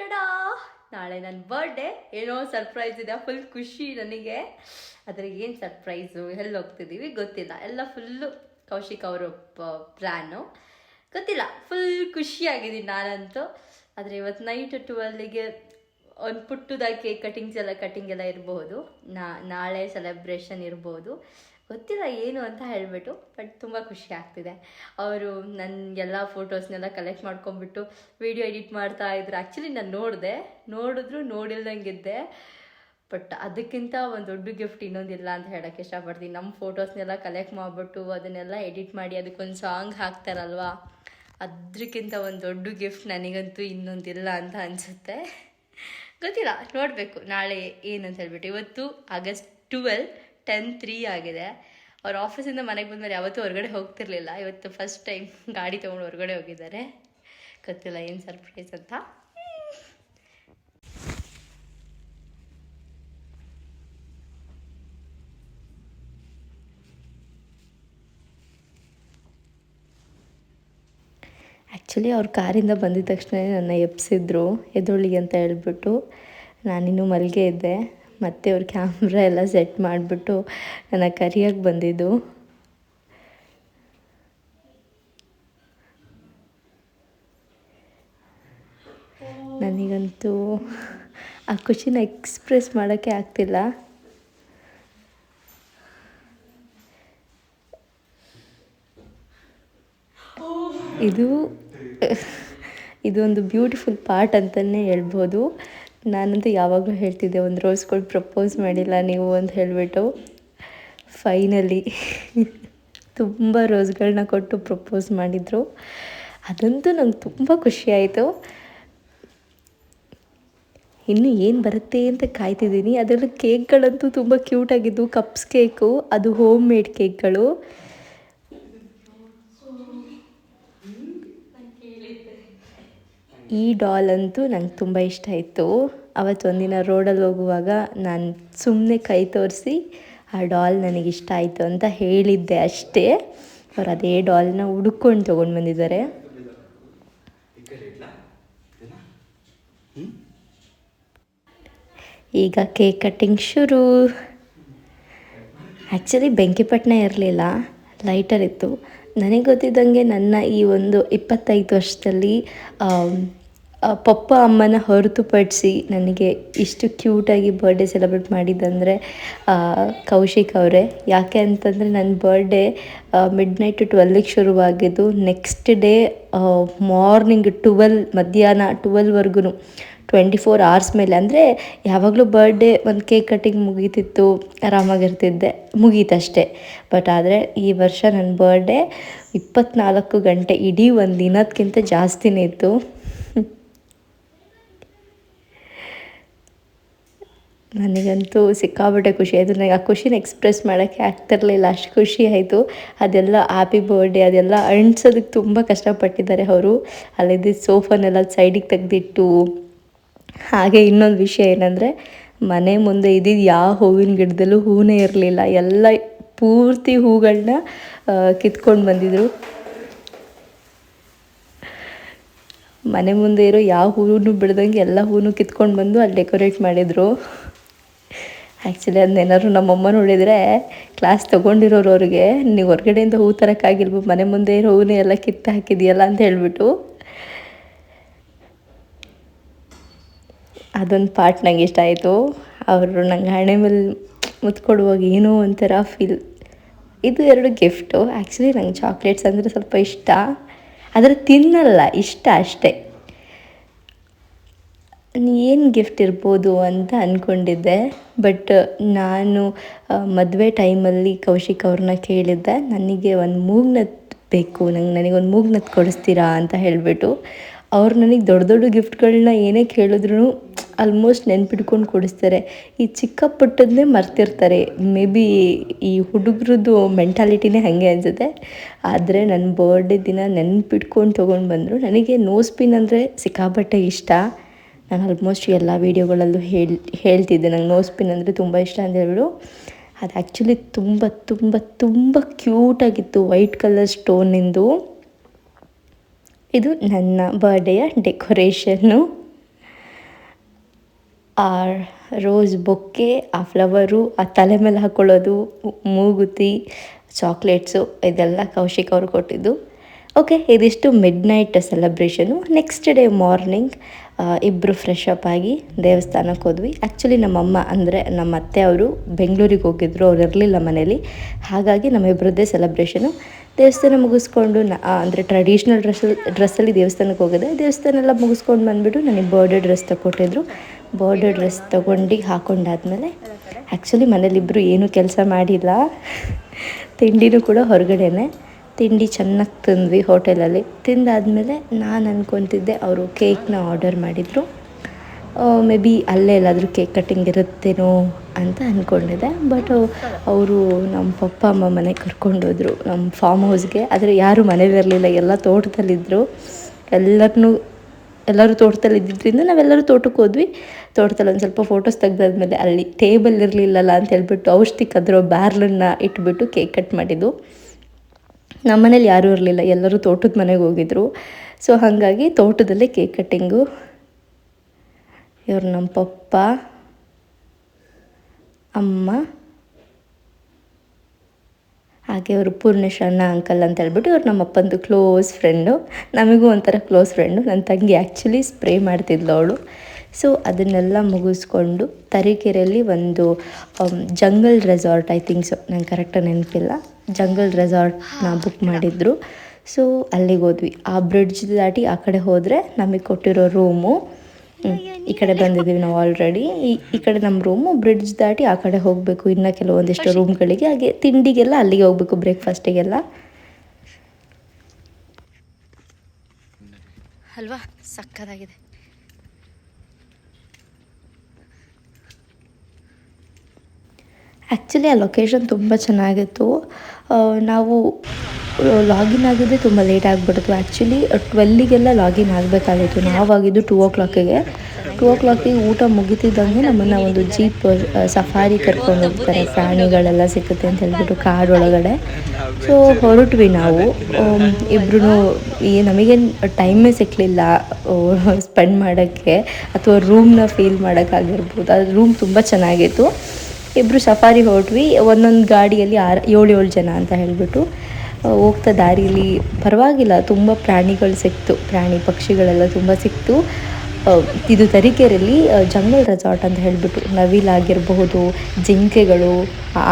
Ta-da ನಾಳೆ ನನ್ನ birthday ಏನೋ ಸರ್ಪ್ರೈಸ್ ಇದೆ ಫುಲ್ ಖುಷಿ ನನಗೆ. ಅದ್ರಿಗೆ ಏನು ಸರ್ಪ್ರೈಸು ಎಲ್ಲಿ ಹೋಗ್ತಿದ್ದೀವಿ ಗೊತ್ತಿಲ್ಲ. ಎಲ್ಲ ಫುಲ್ಲು ಕೌಶಿಕ್ ಅವರು ಪ್ಲ್ಯಾನು ಗೊತ್ತಿಲ್ಲ. ಫುಲ್ ಖುಷಿಯಾಗಿದ್ದೀನಿ ನಾನಂತೂ. ಆದರೆ ಇವತ್ತು ನೈಟ್ ಟುವೆಲ್ಲಿಗೆ ಒಂದು ಪುಟ್ಟದಾಗಿ ಕೇಕ್ ಕಟಿಂಗ್ಸ್ ಎಲ್ಲ ಕಟಿಂಗ್ ಎಲ್ಲ ಇರಬಹುದು ನಾಳೆ ಸೆಲೆಬ್ರೇಷನ್ ಇರ್ಬೋದು. ಗೊತ್ತಿಲ್ಲ ಏನು ಅಂತ ಹೇಳಿಬಿಟ್ಟು ಬಟ್ ತುಂಬ ಖುಷಿ ಆಗ್ತಿದೆ. ಅವರು ನನಗೆಲ್ಲ ಫೋಟೋಸ್ನೆಲ್ಲ ಕಲೆಕ್ಟ್ ಮಾಡ್ಕೊಂಬಿಟ್ಟು ವಿಡಿಯೋ ಎಡಿಟ್ ಮಾಡ್ತಾ ಇದ್ರು. ಆ್ಯಕ್ಚುಲಿ ನಾನು ನೋಡಿದೆ, ನೋಡಿದ್ರು ನೋಡಿಲ್ದಂಗಿದ್ದೆ. ಬಟ್ ಅದಕ್ಕಿಂತ ಒಂದು ದೊಡ್ಡ ಗಿಫ್ಟ್ ಇನ್ನೊಂದಿಲ್ಲ ಅಂತ ಹೇಳೋಕ್ಕೆ ಇಷ್ಟಪಡ್ತೀನಿ. ನಮ್ಮ ಫೋಟೋಸ್ನೆಲ್ಲ ಕಲೆಕ್ಟ್ ಮಾಡಿಬಿಟ್ಟು ಅದನ್ನೆಲ್ಲ ಎಡಿಟ್ ಮಾಡಿ ಅದಕ್ಕೊಂದು ಸಾಂಗ್ ಹಾಕ್ತಾರಲ್ವಾ? ಅದಕ್ಕಿಂತ ಒಂದು ದೊಡ್ಡ ಗಿಫ್ಟ್ ನನಗಂತೂ ಇನ್ನೊಂದಿಲ್ಲ ಅಂತ ಅನಿಸುತ್ತೆ. ಗೊತ್ತಿಲ್ಲ, ನೋಡಬೇಕು ನಾಳೆ ಏನಂತ ಹೇಳ್ಬಿಟ್ಟು. ಇವತ್ತು ಆಗಸ್ಟ್ ಟ್ವೆಲ್ ಟೆನ್ ತ್ರೀ ಆಗಿದೆ. ಅವ್ರ ಆಫೀಸಿಂದ ಮನೆಗೆ ಬಂದಮೇಲೆ ಯಾವತ್ತೂ ಹೊರಗಡೆ ಹೋಗ್ತಿರ್ಲಿಲ್ಲ. ಇವತ್ತು ಫಸ್ಟ್ ಟೈಮ್ ಗಾಡಿ ತೊಗೊಂಡು ಹೊರಗಡೆ ಹೋಗಿದ್ದಾರೆ. ಗೊತ್ತಿಲ್ಲ ಏನು ಸರ್ಪ್ರೈಸ್ ಅಂತ. ಆ್ಯಕ್ಚುಲಿ ಅವ್ರ ಕಾರಿಂದ ಬಂದಿದ ತಕ್ಷಣ ನನ್ನ ಎಬ್ಸಿದ್ರು. ಎದೊಳ್ಳಿ ಅಂತ ಹೇಳ್ಬಿಟ್ಟು ನಾನಿನ್ನೂ ಮಲ್ಗೆ ಇದ್ದೆ. ಮತ್ತೆ ಅವ್ರ ಕ್ಯಾಮ್ರಾ ಎಲ್ಲ ಸೆಟ್ ಮಾಡಿಬಿಟ್ಟು ನನ್ನ ಕರಿಯೋಕ್ಕೆ ಬಂದಿದ್ದು. ನನಗಂತೂ ಆ ಖುಷಿನ ಎಕ್ಸ್ಪ್ರೆಸ್ ಮಾಡೋಕ್ಕೆ ಆಗ್ತಿಲ್ಲ. ಇದು ಇದೊಂದು ಬ್ಯೂಟಿಫುಲ್ ಪಾರ್ಟ್ ಅಂತಲೇ ಹೇಳ್ಬೋದು. ನಾನಂತೂ ಯಾವಾಗಲೂ ಹೇಳ್ತಿದ್ದೆ, ಒಂದು ರೋಸ್ಗಳು ಪ್ರಪೋಸ್ ಮಾಡಿಲ್ಲ ನೀವು ಅಂತ ಹೇಳಿಬಿಟ್ಟು. ಫೈನಲಿ ತುಂಬ ರೋಸ್ಗಳನ್ನ ಕೊಟ್ಟು ಪ್ರಪೋಸ್ ಮಾಡಿದರು. ಅದಂತೂ ನಂಗೆ ತುಂಬ ಖುಷಿಯಾಯಿತು ಇನ್ನು ಏನು ಬರುತ್ತೆ ಅಂತ ಕಾಯ್ತಿದ್ದೀನಿ. ಅದರಲ್ಲೂ ಕೇಕ್ಗಳಂತೂ ತುಂಬ ಕ್ಯೂಟಾಗಿದ್ದು ಕಪ್ಸ್ ಕೇಕು ಅದು ಹೋಮ್ ಮೇಡ್ ಕೇಕ್ಗಳು. ಈ ಡಾಲ್ ಅಂತೂ ನಂಗೆ ತುಂಬ ಇಷ್ಟ ಆಯಿತು. ಅವತ್ತು ಒಂದಿನ ರೋಡಲ್ಲಿ ಹೋಗುವಾಗ ನಾನು ಸುಮ್ಮನೆ ಕೈ ತೋರಿಸಿ, ಆ ಡಾಲ್ ನನಗಿಷ್ಟ ಆಯಿತು ಅಂತ ಹೇಳಿದ್ದೆ ಅಷ್ಟೇ. ಅವ್ರು ಅದೇ ಡಾಲ್ನ ಹುಡುಕೊಂಡು ತೊಗೊಂಡು ಬಂದಿದ್ದಾರೆ. ಈಗ ಕೇಕ್ ಕಟ್ಟಿಂಗ್ ಶುರು. ಆ್ಯಕ್ಚುಲಿ ಬೆಂಕಿಪಟ್ಟಣ ಇರಲಿಲ್ಲ, ಲೈಟರ್ ಇತ್ತು. ನನಗೆ ಗೊತ್ತಿದ್ದಂಗೆ ನನ್ನ ಈ ಒಂದು ಇಪ್ಪತ್ತೈದು ವರ್ಷದಲ್ಲಿ ಪಪ್ಪ ಅಮ್ಮನ ಹೊರತುಪಡಿಸಿ ನನಗೆ ಇಷ್ಟು ಕ್ಯೂಟಾಗಿ ಬರ್ಡೇ ಸೆಲೆಬ್ರೇಟ್ ಮಾಡಿದ್ದಂದರೆ ಕೌಶಿಕ್ ಅವರೇ. ಯಾಕೆ ಅಂತಂದರೆ ನನ್ನ ಬರ್ಡೇ ಮಿಡ್ ನೈಟ್ ಟ್ವೆಲ್ಗೆ ಶುರುವಾಗಿದ್ದು ನೆಕ್ಸ್ಟ್ ಡೇ ಮಾರ್ನಿಂಗ್ ಟ್ವೆಲ್ ಮಧ್ಯಾಹ್ನ ಟ್ವೆಲ್ವರೆಗೂ ಟ್ವೆಂಟಿ ಫೋರ್ ಅವರ್ಸ್ ಮೇಲೆ. ಅಂದರೆ ಯಾವಾಗಲೂ ಬರ್ಡೇ ಒಂದು ಕೇಕ್ ಕಟ್ಟಿಂಗ್ ಮುಗೀತಿತ್ತು, ಆರಾಮಾಗಿರ್ತಿದ್ದೆ ಮುಗೀತಷ್ಟೇ ಬಟ್ ಆದರೆ ಈ ವರ್ಷ ನನ್ನ ಬರ್ಡೇ ಇಪ್ಪತ್ನಾಲ್ಕು ಗಂಟೆ, ಇಡೀ ಒಂದು ದಿನಕ್ಕಿಂತ ಜಾಸ್ತಿನೇ ಇತ್ತು. ನನಗಂತೂ ಸಿಕ್ಕಾಪಟ್ಟೆ ಖುಷಿ ಆಯಿತು. ನನಗೆ ಆ ಖುಷಿನ ಎಕ್ಸ್ಪ್ರೆಸ್ ಮಾಡೋಕ್ಕೆ ಆಗ್ತಿರಲಿಲ್ಲ. ಅಷ್ಟು ಖುಷಿ ಆಯಿತು. ಅದೆಲ್ಲ ಹ್ಯಾಪಿ ಬರ್ಡೇ ಅದೆಲ್ಲ ಅಣಿಸೋದಕ್ಕೆ ತುಂಬ ಕಷ್ಟಪಟ್ಟಿದ್ದಾರೆ ಅವರು. ಅಲ್ಲಿದ್ದ ಸೋಫಾನೆಲ್ಲ ಸೈಡಿಗೆ ತೆಗೆದಿಟ್ಟು. ಹಾಗೆ ಇನ್ನೊಂದು ವಿಷಯ ಏನಂದರೆ, ಮನೆ ಮುಂದೆ ಇದ್ದಿದ್ದು ಯಾವ ಹೂವಿನ ಗಿಡದಲ್ಲೂ ಹೂವೇ ಇರಲಿಲ್ಲ. ಎಲ್ಲ ಪೂರ್ತಿ ಹೂಗಳನ್ನ ಕಿತ್ಕೊಂಡು ಬಂದಿದ್ದರು ಮನೆ ಮುಂದೆ ಇರೋ ಯಾವ ಹೂವೂ ಬಿಡ್ದಂಗೆ ಎಲ್ಲ ಹೂವು ಕಿತ್ಕೊಂಡು ಬಂದು ಅಲ್ಲಿ ಡೆಕೋರೇಟ್ ಮಾಡಿದರು. ಆ್ಯಕ್ಚುಲಿ ಅದನ್ನೇನಾದ್ರು ನಮ್ಮಮ್ಮ ನೋಡಿದರೆ ಕ್ಲಾಸ್ ತೊಗೊಂಡಿರೋರು ಅವ್ರಿಗೆ, ನೀವು ಹೊರಗಡೆಯಿಂದ ಹೂ ತರೋಕ್ಕಾಗಿಲ್ವ, ಮನೆ ಮುಂದೆ ಇರೋ ಹೂವನ್ನೇ ಎಲ್ಲ ಕಿತ್ತು ಹಾಕಿದೆಯಲ್ಲ ಅಂತ ಹೇಳ್ಬಿಟ್ಟು. ಅದೊಂದು ಪಾರ್ಟ್ ನಂಗೆ ಇಷ್ಟ ಆಯಿತು. ಅವರು ನಂಗೆ ಹಣೆ ಮೇಲೆ ಮುತ್ಕೊಡುವಾಗ ಏನೋ ಒಂಥರ ಫೀಲ್ ಇದು ಎರಡು ಗಿಫ್ಟು ಆ್ಯಕ್ಚುಲಿ ನಂಗೆ ಚಾಕ್ಲೇಟ್ಸ್ ಅಂದರೆ ಸ್ವಲ್ಪ ಇಷ್ಟ. ಆದರೆ ತಿನ್ನಲ್ಲ, ಇಷ್ಟ ಅಷ್ಟೇ. ಏನು ಗಿಫ್ಟ್ ಇರ್ಬೋದು ಅಂತ ಅಂದ್ಕೊಂಡಿದ್ದೆ ಬಟ್ ನಾನು ಮದುವೆ ಟೈಮಲ್ಲಿ ಕೌಶಿಕ್ ಅವ್ರನ್ನ ಕೇಳಿದ್ದೆ, ನನಗೆ ಒಂದು ಮೂಗ್ನತ್ ಬೇಕು, ನಂಗೆ ನನಗೊಂದು ಮೂಗ್ನತ್ ಕೊಡಿಸ್ತೀರಾ? ಅಂತ ಹೇಳಿಬಿಟ್ಟು, ಅವ್ರು ನನಗೆ ದೊಡ್ಡ ದೊಡ್ಡ ಗಿಫ್ಟ್ಗಳನ್ನ ಏನೇ ಕೇಳಿದ್ರು ಆಲ್ಮೋಸ್ಟ್ ನೆನ್ಪಿಟ್ಕೊಂಡು ಕೊಡಿಸ್ತಾರೆ. ಈ ಚಿಕ್ಕ ಪುಟ್ಟದನ್ನೇ ಮರ್ತಿರ್ತಾರೆ. ಮೇ ಬಿ ಈ ಹುಡುಗರದ್ದು ಮೆಂಟಾಲಿಟಿನೇ ಹಾಗೆ ಅನ್ಸುತ್ತೆ. ಆದರೆ ನನ್ನ ಬರ್ಡೇ ದಿನ ನೆನ್ಪಿಟ್ಕೊಂಡು ತೊಗೊಂಡು ಬಂದರು, ನನಗೆ ನೋಸ್ ಪಿನ್ ಅಂದರೆ ಸಿಕ್ಕಾಪಟ್ಟೆ ಇಷ್ಟ. ನಾನು ಆಲ್ಮೋಸ್ಟ್ ಎಲ್ಲ ವೀಡಿಯೋಗಳಲ್ಲೂ ಹೇಳಿ, ಹೇಳ್ತಿದ್ದೆ. ನಂಗೆ ನೋಸ್ ಪಿನ್ ಅಂದರೆ ತುಂಬ ಇಷ್ಟ ಅಂತ ಹೇಳ್ಬಿಟ್ಟು ಅದು ಆ್ಯಕ್ಚುಲಿ ತುಂಬ ತುಂಬ ತುಂಬ ಕ್ಯೂಟಾಗಿತ್ತು ವೈಟ್ ಕಲರ್ ಸ್ಟೋನಿಂದು ಇದು ನನ್ನ ಬರ್ಡೇಯ ಡೆಕೋರೇಷನ್ನು ಆ ರೋಸ್ ಬೊಕ್ಕೆ, ಆ ಫ್ಲವರು ಆ ತಲೆ ಮೇಲೆ ಹಾಕ್ಕೊಳ್ಳೋದು ಮೂಗುತಿ ಚಾಕ್ಲೇಟ್ಸು ಇದೆಲ್ಲ ಕೌಶಿಕ್ ಅವರು ಕೊಟ್ಟಿದ್ದು. ಓಕೆ ಇದಿಷ್ಟು midnight celebration next day morning ಇಬ್ಬರು ಫ್ರೆಶ್ ಅಪ್ ಆಗಿ ದೇವಸ್ಥಾನಕ್ಕೆ ಹೋದ್ವಿ. ಆ್ಯಕ್ಚುಲಿ ನಮ್ಮಮ್ಮ ಅಂದರೆ ನಮ್ಮ ಅತ್ತೆ ಅವರು ಬೆಂಗಳೂರಿಗೆ ಹೋಗಿದ್ರು, ಅವ್ರು ಇರಲಿಲ್ಲ ಮನೇಲಿ. ಹಾಗಾಗಿ ನಮ್ಮಿಬ್ಬರದ್ದೇ ಸೆಲೆಬ್ರೇಷನು ದೇವಸ್ಥಾನ ಮುಗಿಸ್ಕೊಂಡು ನ ಅಂದರೆ ಟ್ರೆಡಿಷ್ನಲ್ ಡ್ರೆಸ್ ಡ್ರೆಸ್ಸಲ್ಲಿ ದೇವಸ್ಥಾನಕ್ಕೆ ಹೋಗಿದೆ ದೇವಸ್ಥಾನ ಎಲ್ಲ ಮುಗಿಸ್ಕೊಂಡು ಬಂದುಬಿಟ್ಟು ನನಗೆ ಬರ್ಡೇ ಡ್ರೆಸ್ ತಗೊಟ್ಟಿದ್ರು ಬರ್ಡೇ ಡ್ರೆಸ್ ತೊಗೊಂಡು ಹಾಕೊಂಡಾದ್ಮೇಲೆ ಆ್ಯಕ್ಚುಲಿ ಮನೇಲಿಬ್ಬರು ಏನೂ ಕೆಲಸ ಮಾಡಿಲ್ಲ. ತಿಂಡಿನೂ ಕೂಡ ಹೊರಗಡೆನೆ. ತಿಂಡಿ ಚೆನ್ನಾಗಿ ತಿಂದ್ವಿ ಹೋಟೆಲಲ್ಲಿ. ತಿಂದಾದಮೇಲೆ ನಾನು ಅಂದ್ಕೊತಿದ್ದೆ ಅವರು ಕೇಕ್ನ ಆರ್ಡರ್ ಮಾಡಿದರು. ಮೇ ಬಿ ಅಲ್ಲೇ ಎಲ್ಲಾದರೂ ಕೇಕ್ ಕಟ್ಟಿಂಗ್ ಇರುತ್ತೇನೋ ಅಂತ ಅಂದ್ಕೊಂಡಿದ್ದೆ ಬಟ್ ಅವರು ನಮ್ಮ ಪಪ್ಪ, ಅಮ್ಮ ಮನೆಗೆ ಕರ್ಕೊಂಡೋದ್ರು ನಮ್ಮ ಫಾರ್ಮ್ ಹೌಸ್ಗೆ ಆದರೆ ಯಾರೂ ಮನೇಲಿರಲಿಲ್ಲ ಎಲ್ಲ ತೋಟದಲ್ಲಿದ್ದರು ಎಲ್ಲರನ್ನೂ ಎಲ್ಲರೂ ತೋಟದಲ್ಲಿ ಇದ್ದಿದ್ದರಿಂದ ನಾವೆಲ್ಲರೂ ತೋಟಕ್ಕೆ ಹೋದ್ವಿ. ತೋಟದಲ್ಲಿ ಒಂದು ಸ್ವಲ್ಪ ಫೋಟೋಸ್ ತೆಗ್ದಾದ್ಮೇಲೆ ಅಲ್ಲಿ ಟೇಬಲ್ ಇರಲಿಲ್ಲಲ್ಲ ಅಂತ ಹೇಳ್ಬಿಟ್ಟು ಔಷಧಿ ಕದ್ರೋ ಬ್ಯಾರ್ಲನ್ನು ಇಟ್ಬಿಟ್ಟು ಕೇಕ್ ಕಟ್ ಮಾಡಿದ್ದು. ನಮ್ಮ ಮನೇಲಿ ಯಾರೂ ಇರಲಿಲ್ಲ. ಎಲ್ಲರೂ ತೋಟದ ಮನೆಗೆ ಹೋಗಿದ್ರು. ಸೊ ಹಾಗಾಗಿ ತೋಟದಲ್ಲೇ ಕೇಕ್ ಕಟ್ಟಿಂಗು ಇವ್ರು ನಮ್ಮ ಪಪ್ಪ, ಅಮ್ಮ, ಹಾಗೆ ಅವರು ಪೂರ್ಣೇಶ್ ಅಣ್ಣ, ಅಂಕಲ್ ಅಂತ ಹೇಳ್ಬಿಟ್ಟು ಇವ್ರು ನಮ್ಮ ಅಪ್ಪಂದು ಕ್ಲೋಸ್ ಫ್ರೆಂಡು ನಮಗೂ ಒಂಥರ ಕ್ಲೋಸ್ ಫ್ರೆಂಡು ನನ್ನ ತಂಗಿ ಆ್ಯಕ್ಚುಲಿ ಸ್ಪ್ರೇ ಮಾಡ್ತಿದ್ಲು ಅವಳು. ಸೊ ಅದನ್ನೆಲ್ಲ ಮುಗಿಸ್ಕೊಂಡು ತರೀಕೆರೆಯಲ್ಲಿ ಒಂದು jungle resort I think so ನಂಗೆ ಕರೆಕ್ಟಾಗಿ ನೆನಪಿಲ್ಲ. ಜಂಗಲ್ ರೆಸಾರ್ಟ್ನ ಬುಕ್ ಮಾಡಿದ್ರು. ಸೊ ಅಲ್ಲಿಗೆ ಹೋದ್ವಿ. ಆ ಬ್ರಿಡ್ಜ್ ದಾಟಿ ಆ ಕಡೆ ಹೋದರೆ ನಮಗೆ ಕೊಟ್ಟಿರೋ ರೂಮು ಈ ಕಡೆ ಬಂದಿದ್ದೀವಿ ನಾವು ಆಲ್ರೆಡಿ ಈ ಈ ಕಡೆ ನಮ್ಮ ರೂಮು ಬ್ರಿಡ್ಜ್ ದಾಟಿ ಆ ಕಡೆ ಹೋಗಬೇಕು ಇನ್ನು ಕೆಲವೊಂದಿಷ್ಟು ರೂಮ್ಗಳಿಗೆ ಹಾಗೆ ತಿಂಡಿಗೆಲ್ಲ ಅಲ್ಲಿಗೆ ಹೋಗಬೇಕು ಬ್ರೇಕ್ಫಾಸ್ಟಿಗೆಲ್ಲ ಅಲ್ವಾ? ಸಕ್ಕದಾಗಿದೆ. ಆ್ಯಕ್ಚುಲಿ ಆ ಲೊಕೇಶನ್ ತುಂಬ ಚೆನ್ನಾಗಿತ್ತು. ನಾವು ಲಾಗಿನ್ ಆಗಿದ್ದೆ ತುಂಬ ಲೇಟ್ ಆಗಿಬಿಡ್ತು ಆ್ಯಕ್ಚುಲಿ ಟ್ವೆಲ್ಲಿಗೆಲ್ಲ ಲಾಗಿನ್ ಆಗಬೇಕಾಗಿತ್ತು. ನಾವಾಗಿದ್ದು ಟೂ ಓ ಕ್ಲಾಕಿಗೆ ಟೂ ಓ ಕ್ಲಾಕಿಗೆ ಊಟ ಮುಗಿತಿದ್ದಂಗೆ ನಮ್ಮನ್ನು ಒಂದು ಜೀಪ್ ಸಫಾರಿ ಕರ್ಕೊಂಡು ಹೋಗ್ತಾರೆ. ಪ್ರಾಣಿಗಳೆಲ್ಲ ಸಿಗುತ್ತೆ ಅಂತ ಹೇಳ್ಬಿಟ್ಟು ಒಳಗಡೆ. ಸೊ ಹೊರಟ್ವಿ ನಾವು. ಇಬ್ಬರೂ ಈ ನಮಗೇನು ಟೈಮೇ ಸಿಕ್ಕಲಿಲ್ಲ ಸ್ಪೆಂಡ್ ಮಾಡೋಕ್ಕೆ, ಅಥವಾ ರೂಮ್ನ ಫೀಲ್ ಮಾಡೋಕ್ಕಾಗಿರ್ಬೋದು. ಅದು ರೂಮ್ ತುಂಬ ಚೆನ್ನಾಗಿತ್ತು. ಇಬ್ಬರು ಸಫಾರಿ ಹೊರಟ್ವಿ ಒಂದೊಂದು ಗಾಡಿಯಲ್ಲಿ ಆರು ಏಳು ಏಳು ಜನ ಅಂತ ಹೇಳಿಬಿಟ್ಟು ಹೋಗ್ತಾ ದಾರಿಯಲ್ಲಿ ಪರವಾಗಿಲ್ಲ ತುಂಬ ಪ್ರಾಣಿಗಳು ಸಿಕ್ತು. ಪ್ರಾಣಿ ಪಕ್ಷಿಗಳೆಲ್ಲ ತುಂಬ ಸಿಕ್ತು. ಇದು ತರೀಕೆರೆಯಲ್ಲಿ ಜಂಗಲ್ ರೆಸಾರ್ಟ್ ಅಂತ ಹೇಳಿಬಿಟ್ಟು ನವಿಲಾಗಿರಬಹುದು ಜಿಂಕೆಗಳು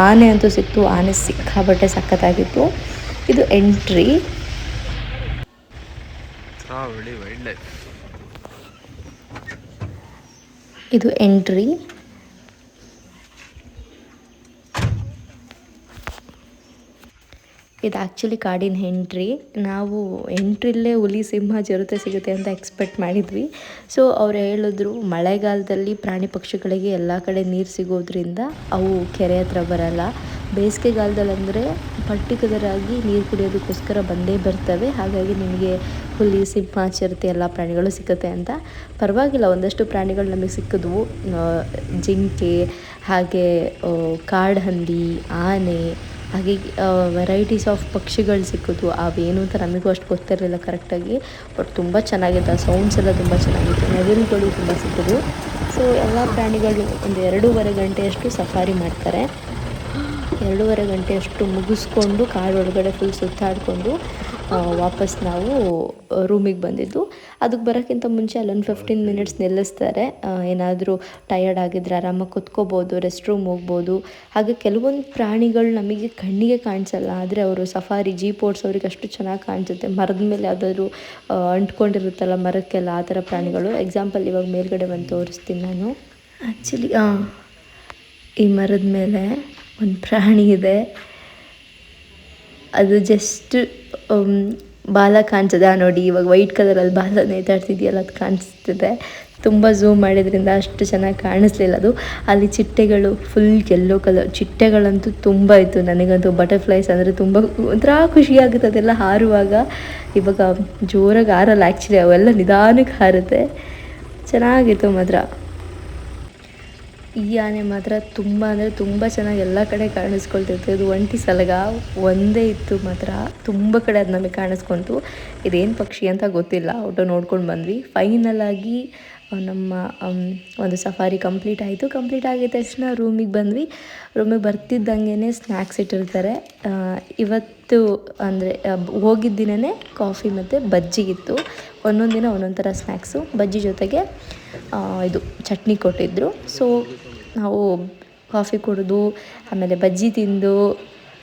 ಆನೆ ಅಂತೂ ಸಿಕ್ತು. ಆನೆ ಸಿಕ್ಕಾಬಟ್ಟೆ ಸಖತ್ತಾಗಿತ್ತು. ಇದು ಎಂಟ್ರಿ. ಇದು ಎಂಟ್ರಿ. ಇದು ಆ್ಯಕ್ಚುಲಿ ಕಾಡಿನ ಎಂಟ್ರಿ ನಾವು ಎಂಟ್ರಿಲ್ಲೇ ಹುಲಿ ಸಿಂಹ ಚಿರತೆ ಸಿಗುತ್ತೆ ಅಂತ ಎಕ್ಸ್ಪೆಕ್ಟ್ ಮಾಡಿದ್ವಿ. ಸೊ ಅವ್ರು ಹೇಳಿದ್ರು, ಮಳೆಗಾಲದಲ್ಲಿ ಪ್ರಾಣಿ ಪಕ್ಷಿಗಳಿಗೆ ಎಲ್ಲ ಕಡೆ ನೀರು ಸಿಗೋದ್ರಿಂದ ಅವು ಕೆರೆ ಹತ್ರ ಬರಲ್ಲ. ಬೇಸಿಗೆಗಾಲದಲ್ಲಿ ಅಂದರೆ ಪರ್ಟಿಕ್ಯುಲರ್ ಆಗಿ ನೀರು ಕುಡಿಯೋದಕ್ಕೋಸ್ಕರ ಬಂದೇ ಬರ್ತವೆ. ಹಾಗಾಗಿ ನಿಮಗೆ ಹುಲಿ, ಸಿಂಹ ಚಿರತೆ ಎಲ್ಲ ಪ್ರಾಣಿಗಳು ಸಿಗುತ್ತೆ ಅಂತ. ಪರವಾಗಿಲ್ಲ, ಒಂದಷ್ಟು ಪ್ರಾಣಿಗಳು ನಮಗೆ ಸಿಕ್ಕಿದ್ವು. ಜಿಂಕೆ, ಹಾಗೆ ಕಾಡು ಹಂದಿ ಆನೆ ಹಾಗೆ ವೆರೈಟೀಸ್ ಆಫ್ ಪಕ್ಷಿಗಳು ಸಿಕ್ಕಿದ್ವು ಅವೇನು ಅಂತ ನಮಗೂ ಅಷ್ಟು ಗೊತ್ತಿರಲಿಲ್ಲ ಕರೆಕ್ಟಾಗಿ ಬಟ್ ತುಂಬ ಚೆನ್ನಾಗಿತ್ತು ಆ ಸೌಂಡ್ಸ್ ಎಲ್ಲ ತುಂಬ ಚೆನ್ನಾಗಿತ್ತು ನವಿಲುಗಳು ತುಂಬ ಸಿಕ್ಕಿದ್ವು ಸೊ ಎಲ್ಲ ಪ್ರಾಣಿಗಳು ಒಂದು ಎರಡೂವರೆ ಗಂಟೆಯಷ್ಟು ಸಫಾರಿ ಮಾಡ್ತಾರೆ. ಎರಡೂವರೆ ಗಂಟೆಯಷ್ಟು ಮುಗಿಸ್ಕೊಂಡು ಕಾಡೊಳಗಡೆ ಫುಲ್ ಸುತ್ತಾಡಿಕೊಂಡು ವಾಪಸ್ ನಾವು ರೂಮಿಗೆ ಬಂದಿದ್ದು. ಅದಕ್ಕೆ ಬರೋಕ್ಕಿಂತ ಮುಂಚೆ ಅಲ್ಲೊಂದು ಫಿಫ್ಟೀನ್ ಮಿನಿಟ್ಸ್ ನಿಲ್ಲಿಸ್ತಾರೆ. ಏನಾದರೂ ಟಯರ್ಡ್ ಆಗಿದ್ರೆ ಆರಾಮಾಗಿ ಕುತ್ಕೋಬೋದು ರೆಸ್ಟ್ ರೂಮ್ ಹೋಗ್ಬೋದು. ಹಾಗೆ ಕೆಲವೊಂದು ಪ್ರಾಣಿಗಳು ನಮಗೆ ಕಣ್ಣಿಗೆ ಕಾಣಿಸಲ್ಲ, ಆದರೆ ಅವರು ಸಫಾರಿ ಜೀಪ್ ಓಡಿಸೋರಿಗೆ ಅಷ್ಟು ಚೆನ್ನಾಗಿ ಕಾಣಿಸುತ್ತೆ. ಮರದ ಮೇಲೆ ಯಾವುದಾದ್ರೂ ಅಂಟ್ಕೊಂಡಿರುತ್ತಲ್ಲ ಮರಕ್ಕೆಲ್ಲ, ಆ ಥರ ಪ್ರಾಣಿಗಳು. ಎಕ್ಸಾಂಪಲ್ ಇವಾಗ ಮೇಲ್ಗಡೆ ಬಂದು ತೋರಿಸ್ತೀನಿ ನಾನು. ಆ್ಯಕ್ಚುಲಿ ಈ ಮರದ ಮೇಲೆ ಒಂದು ಪ್ರಾಣಿ ಇದೆ. ಅದು ಜಸ್ಟ್ ಬಾಲ ಕಾಣಿಸ್ತದೆ ಆ ನೋಡಿ, ಇವಾಗ ವೈಟ್ ಕಲರಲ್ಲಿ ಬಾಲ ನೇತಾಡ್ತಿದೆಯಲ್ಲ, ಅದು ಕಾಣಿಸ್ತಿದೆ. ತುಂಬ ಝೂಮ್ ಮಾಡಿದ್ರಿಂದ ಅಷ್ಟು ಚೆನ್ನಾಗಿ ಕಾಣಿಸ್ಲಿಲ್ಲ ಅದು. ಅಲ್ಲಿ ಚಿಟ್ಟೆಗಳು ಫುಲ್ ಯೆಲ್ಲೋ ಕಲರ್ ಚಿಟ್ಟೆಗಳಂತೂ ತುಂಬ ಇತ್ತು. ನನಗಂತೂ ಬಟರ್ಫ್ಲೈಸ್ ಅಂದರೆ ತುಂಬ ಒಂಥರ ಖುಷಿಯಾಗುತ್ತೆ ಅದೆಲ್ಲ ಹಾರುವಾಗ ಇವಾಗ ಜೋರಾಗಿ ಹಾರಲ್ಲ ಆ್ಯಕ್ಚುಲಿ ಅವೆಲ್ಲ ನಿಧಾನಕ್ಕೆ ಹಾರುತ್ತೆ. ಚೆನ್ನಾಗಿತ್ತು ಮಾತ್ರ. ಈ ಆನೆ ಮಾತ್ರ ತುಂಬ ಅಂದರೆ ತುಂಬ ಚೆನ್ನಾಗಿ ಎಲ್ಲ ಕಡೆ ಕಾಣಿಸ್ಕೊಳ್ತಿತ್ತು. ಇದು ಒಂಟಿ ಸಲಗ, ಒಂದೇ ಇತ್ತು ಮಾತ್ರ. ತುಂಬ ಕಡೆ ಅದು ನಮಗೆ ಕಾಣಿಸ್ಕೊಂತು. ಇದೇನು ಪಕ್ಷಿ ಅಂತ ಗೊತ್ತಿಲ್ಲ. ಒಟ್ಟು ನೋಡ್ಕೊಂಡು ಬಂದ್ವಿ. ಫೈನಲ್ ಆಗಿ ನಮ್ಮ ಒಂದು ಸಫಾರಿ ಕಂಪ್ಲೀಟ್ ಆಯಿತು. ಕಂಪ್ಲೀಟ್ ಆಗಿದ ತಕ್ಷಣ ರೂಮಿಗೆ ಬಂದ್ವಿ. ರೂಮಿಗೆ ಬರ್ತಿದ್ದಂಗೆ ಸ್ನ್ಯಾಕ್ಸ್ ಇಟ್ಟಿರ್ತಾರೆ. ಇವತ್ತು ಅಂದರೆ ಹೋಗಿದ್ದ ದಿನವೇ ಕಾಫಿ ಮತ್ತು ಬಜ್ಜಿಗಿತ್ತು. ಒಂದೊಂದು ದಿನ ಒಂದೊಂದು ಥರ ಸ್ನ್ಯಾಕ್ಸು ಬಜ್ಜಿ ಜೊತೆಗೆ ಇದು ಚಟ್ನಿ ಕೊಟ್ಟಿದ್ದರು ಸೊ ನಾವು ಕಾಫಿ ಕುಡಿದು ಆಮೇಲೆ ಬಜ್ಜಿ ತಿಂದು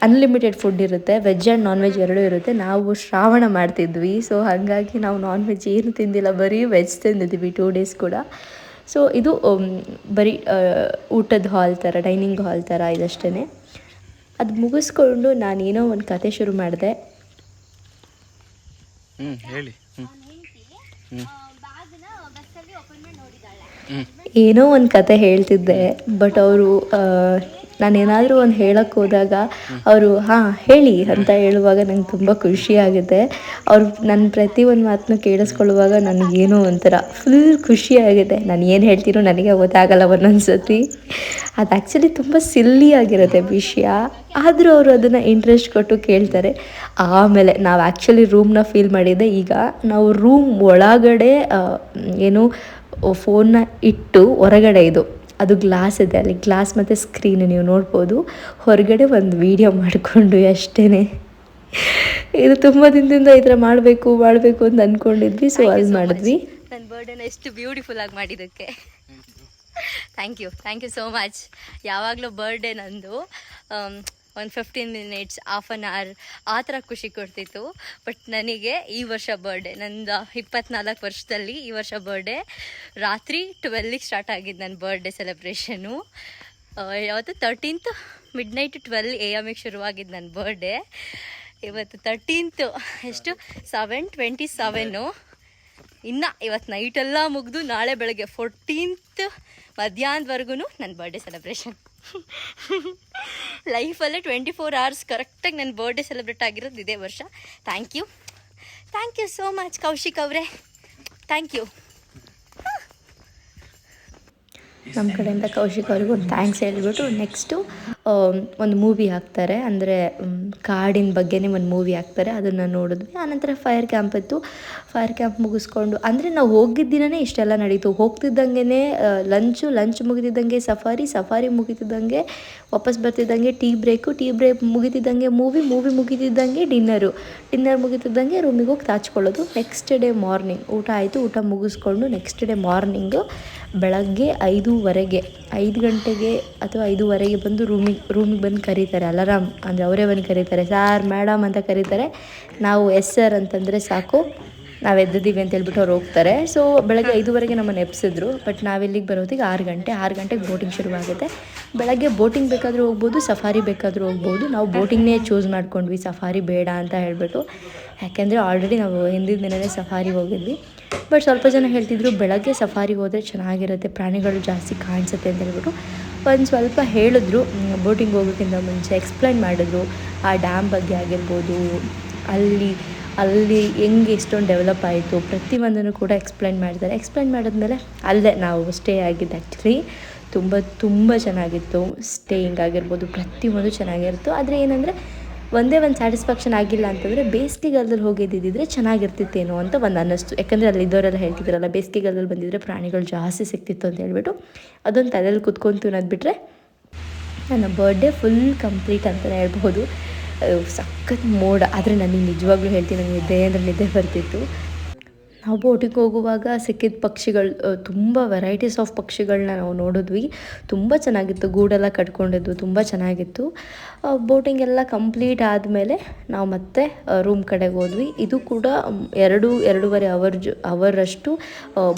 ಅನ್ಲಿಮಿಟೆಡ್ ಫುಡ್ ಇರುತ್ತೆ. ವೆಜ್ ಆ್ಯಂಡ್ ನಾನ್ ವೆಜ್ ಎರಡೂ ಇರುತ್ತೆ. ನಾವು ಶ್ರಾವಣ ಮಾಡ್ತಿದ್ವಿ. ಸೊ ಹಾಗಾಗಿ ನಾವು ನಾನ್ ವೆಜ್ ಏನು ತಿಂದಿಲ್ಲ. ಬರೀ ವೆಜ್ ತಿಂದಿದ್ವಿ ಟೂ ಡೇಸ್ ಕೂಡ. ಸೊ ಇದು ಉಮ್, ಬರೀ ಊಟದ ಹಾಲ್ ಥರ ಡೈನಿಂಗ್ ಹಾಲ್ ಥರ ಇದಷ್ಟೇ ಅದು ಮುಗಿಸ್ಕೊಂಡು ನಾನೇನೋ ಒಂದು ಕತೆ ಶುರು ಮಾಡಿದೆ. ಹ್ಞೂ ಹೇಳಿ. ಹ್ಞೂ ಏನೋ ಒಂದು ಕತೆ ಹೇಳ್ತಿದ್ದೆ ಬಟ್ ಅವರು ನಾನೇನಾದರೂ ಒಂದು ಹೇಳಕ್ಕೆ ಹೋದಾಗ ಅವರು, ಹಾಂ, ಹೇಳಿ ಅಂತ ಹೇಳುವಾಗ ನಂಗೆ ತುಂಬ ಖುಷಿ ಆಗುತ್ತೆ. ಅವ್ರು ನನ್ನ ಪ್ರತಿ ಒಂದು ಮಾತನ್ನು ಕೇಳಿಸ್ಕೊಳ್ಳುವಾಗ ನನಗೇನೋ ಒಂಥರ ಫುಲ್ ಖುಷಿ ಆಗುತ್ತೆ. ನಾನು ಏನು ಹೇಳ್ತೀನೋ ನನಗೆ ಗೊತ್ತಾಗಲ್ಲ ಒಂದೊಂದು ಸತಿ ಅದು ಆ್ಯಕ್ಚುಲಿ ತುಂಬ ಸಿಲ್ಲಿ ಆಗಿರುತ್ತೆ ವಿಷಯ. ಆದರೂ ಅವರು ಅದನ್ನು ಇಂಟ್ರೆಸ್ಟ್ ಕೊಟ್ಟು ಕೇಳ್ತಾರೆ. ಆಮೇಲೆ ನಾವು ಆ್ಯಕ್ಚುಲಿ ರೂಮ್ನ ಫೀಲ್ ಮಾಡಿದ್ದೆ. ಈಗ ನಾವು ರೂಮ್ ಒಳಗಡೆ ಏನು ಫೋನ್ನ ಇಟ್ಟು ಹೊರಗಡೆ ಇದು. ಅದು ಗ್ಲಾಸ್ ಇದೆ ಅಲ್ಲಿ ಗ್ಲಾಸ್ ಮತ್ತು ಸ್ಕ್ರೀನ್ ನೀವು ನೋಡ್ಬೋದು. ಹೊರಗಡೆ ಒಂದು ವೀಡಿಯೋ ಮಾಡಿಕೊಂಡು ಅಷ್ಟೇ ಇದು ತುಂಬ ದಿನದಿಂದ ಈ ಥರ ಮಾಡಬೇಕು ಮಾಡಬೇಕು ಅಂತ ಅಂದ್ಕೊಂಡಿದ್ವಿ ಸೊ ಅದು ಮಾಡಿದ್ವಿ. ನನ್ನ ಬರ್ಡೇನ ಎಷ್ಟು ಬ್ಯೂಟಿಫುಲ್ ಆಗಿ ಮಾಡಿದ್ದಕ್ಕೆ. Thank you thank you so much ಯಾವಾಗಲೂ ಬರ್ಡೇ ನಂದು ಒಂದು fifteen minutes half an hour ಆ ಥರ ಖುಷಿ ಕೊಡ್ತಿತ್ತು. ಬಟ್ ನನಗೆ ಈ ವರ್ಷ ಬರ್ಡೇ ನಂದು ಇಪ್ಪತ್ನಾಲ್ಕು ವರ್ಷದಲ್ಲಿ ಈ ವರ್ಷ ಬರ್ಡೇ ರಾತ್ರಿ ಟ್ವೆಲ್ಗೆ ಸ್ಟಾರ್ಟ್ ಆಗಿದ್ದು ನನ್ನ ಬರ್ಡೇ ಸೆಲೆಬ್ರೇಷನು ಯಾವತ್ತು thirteenth midnight twelve A ಎಮ್ಗೆ ಶುರುವಾಗಿದ್ದು ನನ್ನ ಬರ್ಡೇ ಇವತ್ತು ತರ್ಟೀನ್ತು ಎಷ್ಟು? ಸೆವೆನ್ ಟ್ವೆಂಟಿ ಸೆವೆನ್ನು ಇನ್ನು ಇವತ್ತು ನೈಟೆಲ್ಲ ಮುಗಿದು ನಾಳೆ ಬೆಳಗ್ಗೆ ಫೋರ್ಟೀನ್ತ್ ಮಧ್ಯಾಹ್ನದವರೆಗೂ ನನ್ನ ಬರ್ಡೇ ಸೆಲೆಬ್ರೇಷನ್ ಲೈಫಲ್ಲೇ ಟ್ವೆಂಟಿ ಫೋರ್ ಅವರ್ಸ್ ಕರೆಕ್ಟಾಗಿ ನನ್ನ ಬರ್ಡೇ ಸೆಲೆಬ್ರೇಟ್ ಆಗಿರೋದು ಇದೇ ವರ್ಷ. Thank you thank you so much Kaushik ಅವರೇ. ಥ್ಯಾಂಕ್ ಯು ನಮ್ಮ ಕಡೆಯಿಂದ ಕೌಶಿಕ್ ಅವ್ರಿಗೂ ಥ್ಯಾಂಕ್ಸ್ ಹೇಳ್ಬಿಟ್ಟು ನೆಕ್ಸ್ಟು ಒಂದು ಮೂವಿ ಹಾಕ್ತಾರೆ. ಅಂದರೆ ಕಾಡಿನ ಬಗ್ಗೆನೇ ಒಂದು ಮೂವಿ ಹಾಕ್ತಾರೆ. ಅದನ್ನು ನೋಡಿದ್ವಿ. ಆನಂತರ ಫೈರ್ ಕ್ಯಾಂಪ್ ಇತ್ತು. ಫೈರ್ ಕ್ಯಾಂಪ್ ಮುಗಿಸ್ಕೊಂಡು, ಅಂದರೆ ನಾವು ಹೋಗಿದ್ದ ದಿನವೇ ಇಷ್ಟೆಲ್ಲ ನಡೀತು. ಹೋಗ್ತಿದ್ದಂಗೆ ಲಂಚು ಲಂಚ್ ಮುಗಿದಿದ್ದಂಗೆ ಸಫಾರಿ ಸಫಾರಿ ಮುಗಿತಿದ್ದಂಗೆ ವಾಪಸ್ ಬರ್ತಿದ್ದಂಗೆ ಟೀ ಬ್ರೇಕು ಟೀ ಬ್ರೇಕ್ ಮುಗಿದಿದ್ದಂಗೆ ಮೂವಿ ಮೂವಿ ಮುಗಿದಿದ್ದಂಗೆ ಡಿನ್ನರು ಡಿನ್ನರ್ ಮುಗಿತಿದ್ದಂಗೆ ರೂಮಿಗೆ ಹೋಗಿ ತಾಚ್ಕೊಳ್ಳೋದು. ನೆಕ್ಸ್ಟ್ ಡೇ ಮಾರ್ನಿಂಗ್ ಊಟ ಆಯಿತು. ಊಟ ಮುಗಿಸ್ಕೊಂಡು ನೆಕ್ಸ್ಟ್ ಡೇ ಮಾರ್ನಿಂಗು ಬೆಳಗ್ಗೆ ಐದೂವರೆಗೆ, ಐದು ಗಂಟೆಗೆ ಅಥವಾ ಐದೂವರೆಗೆ ಬಂದು ರೂಮಿಗೆ ರೂಮಿಗೆ ಬಂದು ಕರೀತಾರೆ, ಅಲಾರಾಮ್ ಅಂದರೆ ಅವರೇ ಬಂದು ಕರೀತಾರೆ. ಸಾರ್ ಮೇಡಮ್ ಅಂತ ಕರೀತಾರೆ. ನಾವು ಎಸ್ ಸರ್ ಅಂತಂದರೆ ಸಾಕು. ನಾವು ಎದ್ದಿದ್ದೀವಿ ಅಂತ ಹೇಳ್ಬಿಟ್ಟು ಅವ್ರು ಹೋಗ್ತಾರೆ. ಸೊ ಬೆಳಗ್ಗೆ ಐದುವರೆಗೆ ನಮ್ಮನ್ನು ಎಪ್ಸಿದ್ರು ಬಟ್ ನಾವಿಲ್ಲಿಗೆ ಬರೋದಿಗೆ? ಆರು ಗಂಟೆ, ಆರು ಗಂಟೆಗೆ ಬೋಟಿಂಗ್ ಶುರುವಾಗುತ್ತೆ ಬೆಳಗ್ಗೆ ಬೋಟಿಂಗ್ ಬೇಕಾದರೂ ಹೋಗ್ಬೋದು ಸಫಾರಿ ಬೇಕಾದರೂ ಹೋಗ್ಬೋದು. ನಾವು ಬೋಟಿಂಗ್ನೇ ಚೂಸ್ ಮಾಡ್ಕೊಂಡ್ವಿ ಸಫಾರಿ ಬೇಡ ಅಂತ ಹೇಳಿಬಿಟ್ಟು. ಯಾಕೆಂದರೆ ಆಲ್ರೆಡಿ ನಾವು ಹಿಂದಿನ ದಿನವೇ ಸಫಾರಿ ಹೋಗಿದ್ವಿ. ಬಟ್ ಸ್ವಲ್ಪ ಜನ ಹೇಳ್ತಿದ್ರು, ಬೆಳಗ್ಗೆ ಸಫಾರಿಗೆ ಹೋದರೆ ಚೆನ್ನಾಗಿರುತ್ತೆ, ಪ್ರಾಣಿಗಳು ಜಾಸ್ತಿ ಕಾಣಿಸುತ್ತೆ ಅಂತ ಹೇಳ್ಬಿಟ್ಟು. ಒಂದು ಸ್ವಲ್ಪ ಹೇಳಿದ್ರು. ಬೋಟಿಂಗ್ ಹೋಗೋಕ್ಕಿಂತ ಮುಂಚೆ ಎಕ್ಸ್ಪ್ಲೈನ್ ಮಾಡಿದ್ರು. ಆ ಡ್ಯಾಮ್ ಬಗ್ಗೆ ಆಗಿರ್ಬೋದು, ಅಲ್ಲಿ ಅಲ್ಲಿ ಹೆಂಗೆ ಎಷ್ಟೊಂದು ಡೆವಲಪ್ ಆಯಿತು, ಪ್ರತಿಯೊಂದನ್ನು ಕೂಡ ಎಕ್ಸ್ಪ್ಲೈನ್ ಮಾಡಿದ್ದಾರೆ. ಎಕ್ಸ್ಪ್ಲೈನ್ ಮಾಡಿದ್ಮೇಲೆ ಅಲ್ಲೇ ನಾವು ಸ್ಟೇ ಆಗಿದ್ದು ಆ್ಯಕ್ಚುಲಿ ತುಂಬ ತುಂಬ ಚೆನ್ನಾಗಿತ್ತು. ಸ್ಟೇಯಿಂಗ್ ಆಗಿರ್ಬೋದು, ಪ್ರತಿಯೊಂದು ಚೆನ್ನಾಗಿತ್ತು ಆದರೆ ಏನಂದರೆ, ಒಂದೇ ಒಂದು ಸ್ಯಾಟಿಸ್ಫ್ಯಾಕ್ಷನ್ ಆಗಿಲ್ಲ ಅಂತಂದರೆ ಬೇಸಿಗೆಗಾಲದಲ್ಲಿ ಹೋಗಿದ್ದಿದ್ದರೆ ಚೆನ್ನಾಗಿರ್ತಿತ್ತೇನೋ ಅಂತ ಒಂದು ಅನ್ನಿಸ್ತು. ಯಾಕಂದರೆ ಅಲ್ಲಿ ಇದ್ದವರೆಲ್ಲ ಹೇಳ್ತಿದ್ರಲ್ಲ, ಬೇಸಿಗೆಗಾಲದಲ್ಲಿ ಬಂದಿದ್ದರೆ ಪ್ರಾಣಿಗಳು ಜಾಸ್ತಿ ಸಿಕ್ತಿತ್ತು ಅಂತ ಹೇಳ್ಬಿಟ್ಟು ಅದೊಂದು ತಲೆಯಲ್ಲಿ ಕುತ್ಕೊಂತು ಅನ್ನೋದು ಬಿಟ್ಟರೆ ನನ್ನ ಬರ್ಡೇ ಫುಲ್ ಕಂಪ್ಲೀಟ್ ಅಂತಲೇ ಹೇಳ್ಬೋದು. ಸಖತ್ ಮೋಡ. ಆದರೆ ನನಗೆ ನಿಜವಾಗ್ಲೂ ಹೇಳ್ತೀನಿ ನನಗೆ ನಿದ್ದೆ ಅಂದರೆ ನಿದ್ದೆ ಬರ್ತಿತ್ತು. ನಾವು ಬೋಟಿಗೆ ಹೋಗುವಾಗ ಸಿಕ್ಕಿದ ಪಕ್ಷಿಗಳು ತುಂಬ ವೆರೈಟೀಸ್ ಆಫ್ ಪಕ್ಷಿಗಳನ್ನ ನಾವು ನೋಡಿದ್ವಿ. ತುಂಬ ಚೆನ್ನಾಗಿತ್ತು, ಗೂಡೆಲ್ಲ ಕಟ್ಕೊಂಡಿದ್ದು ತುಂಬ ಚೆನ್ನಾಗಿತ್ತು. ಬೋಟಿಂಗ್ ಎಲ್ಲ ಕಂಪ್ಲೀಟ್ ಆದಮೇಲೆ ನಾವು ಮತ್ತೆ ರೂಮ್ ಕಡೆಗೆ ಹೋದ್ವಿ. ಇದು ಕೂಡ ಎರಡು, ಎರಡೂವರೆ ಅವರ್ ಜು, ಅವರಷ್ಟು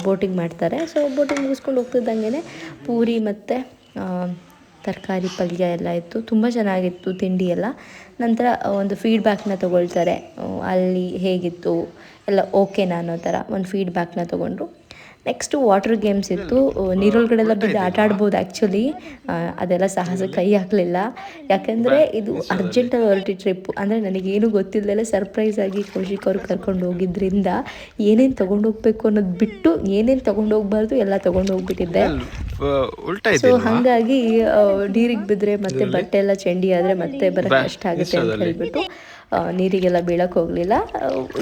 ಬೋಟಿಂಗ್ ಮಾಡ್ತಾರೆ. ಸೊ ಬೋಟಿಂಗ್ ಮುಗಿಸ್ಕೊಂಡು ಹೋಗ್ತಿದ್ದಂಗೆ ಪೂರಿ ಮತ್ತು ತರಕಾರಿ ಪಲ್ಯ ಎಲ್ಲ ಇತ್ತು. ತುಂಬ ಚೆನ್ನಾಗಿತ್ತು ತಿಂಡಿ ಎಲ್ಲ. ನಂತರ ಒಂದು ಫೀಡ್ಬ್ಯಾಕ್ನ ತೊಗೊಳ್ತಾರೆ. ಅಲ್ಲಿ ಹೇಗಿತ್ತು? ಎಲ್ಲ ಓಕೆನಾ ಅನ್ನೋ ಥರ ಒಂದು ಫೀಡ್ಬ್ಯಾಕ್ನ ತೊಗೊಂಡ್ರು. ನೆಕ್ಸ್ಟು ವಾಟರ್ ಗೇಮ್ಸ್ ಇತ್ತು. ನೀರೊಳಗಡೆಲ್ಲ ಬಿದ್ದು ಆಟ ಆಡ್ಬೋದು ಆ್ಯಕ್ಚುಲಿ ಅದೆಲ್ಲ ಸಾಹಸ ಕೈ ಹಾಕಲಿಲ್ಲ. ಯಾಕೆಂದರೆ ಇದು ಅರ್ಜೆಂಟಲ್ಲಿ ಹೊರಟಿ ಟ್ರಿಪ್ ಅಂದರೆ ನನಗೇನು ಗೊತ್ತಿಲ್ಲದೆ ಸರ್ಪ್ರೈಸ್ ಆಗಿ ಕೌಶಿಕ್ ಅವ್ರು ಕರ್ಕೊಂಡು ಹೋಗಿದ್ರಿಂದ ಏನೇನು ತೊಗೊಂಡು ಹೋಗ್ಬೇಕು ಅನ್ನೋದು ಬಿಟ್ಟು ಏನೇನು ತೊಗೊಂಡು ಹೋಗ್ಬಾರ್ದು ಎಲ್ಲ ತೊಗೊಂಡು ಹೋಗ್ಬಿಟ್ಟಿದ್ದೆ. ಉಲ್ಟಾ ಸೊ ಇದೆ ಹಾಗಾಗಿ ನೀರಿಗೆ ಬಿದ್ರೆ ಮತ್ತೆ ಬಟ್ಟೆ ಎಲ್ಲ ಚೆಂಡಿ ಆದರೆ ಮತ್ತೆ ಬರೋಕ್ಕೆ ಕಷ್ಟ ಆಗುತ್ತೆ ಅಂತ ಹೇಳ್ಬಿಟ್ಟು ನೀರಿಗೆಲ್ಲ ಬೀಳಕ್ಕೆ ಹೋಗಲಿಲ್ಲ.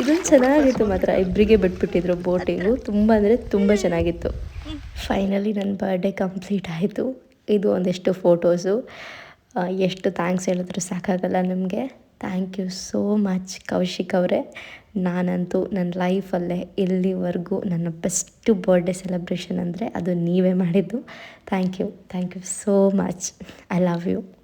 ಇದೊಂದು ಚೆನ್ನಾಗಿತ್ತು ಮಾತ್ರ. ಇಬ್ಬರಿಗೆ ಬಿಟ್ಬಿಟ್ಟಿದ್ರು ಬೋಟಿಂಗು. ತುಂಬ ಅಂದರೆ ತುಂಬ ಚೆನ್ನಾಗಿತ್ತು. ಫೈನಲಿ ನನ್ನ ಬರ್ಡೇ ಕಂಪ್ಲೀಟ್ ಆಯಿತು. ಇದು ಒಂದಿಷ್ಟು ಫೋಟೋಸು ಎಷ್ಟು ಥ್ಯಾಂಕ್ಸ್ ಹೇಳಿದ್ರು ಸಾಕಾಗಲ್ಲ ನಿಮಗೆ. Thank you so much Kaushik ಅವರೇ. ನಾನಂತೂ ನನ್ನ ಲೈಫಲ್ಲೇ ಇಲ್ಲಿವರೆಗೂ ನನ್ನ ಬೆಸ್ಟ್ ಬರ್ಡೇ ಸೆಲೆಬ್ರೇಷನ್ ಅಂದರೆ ಅದು ನೀವೇ ಮಾಡಿದ್ದು. Thank you. Thank you so much. I love you.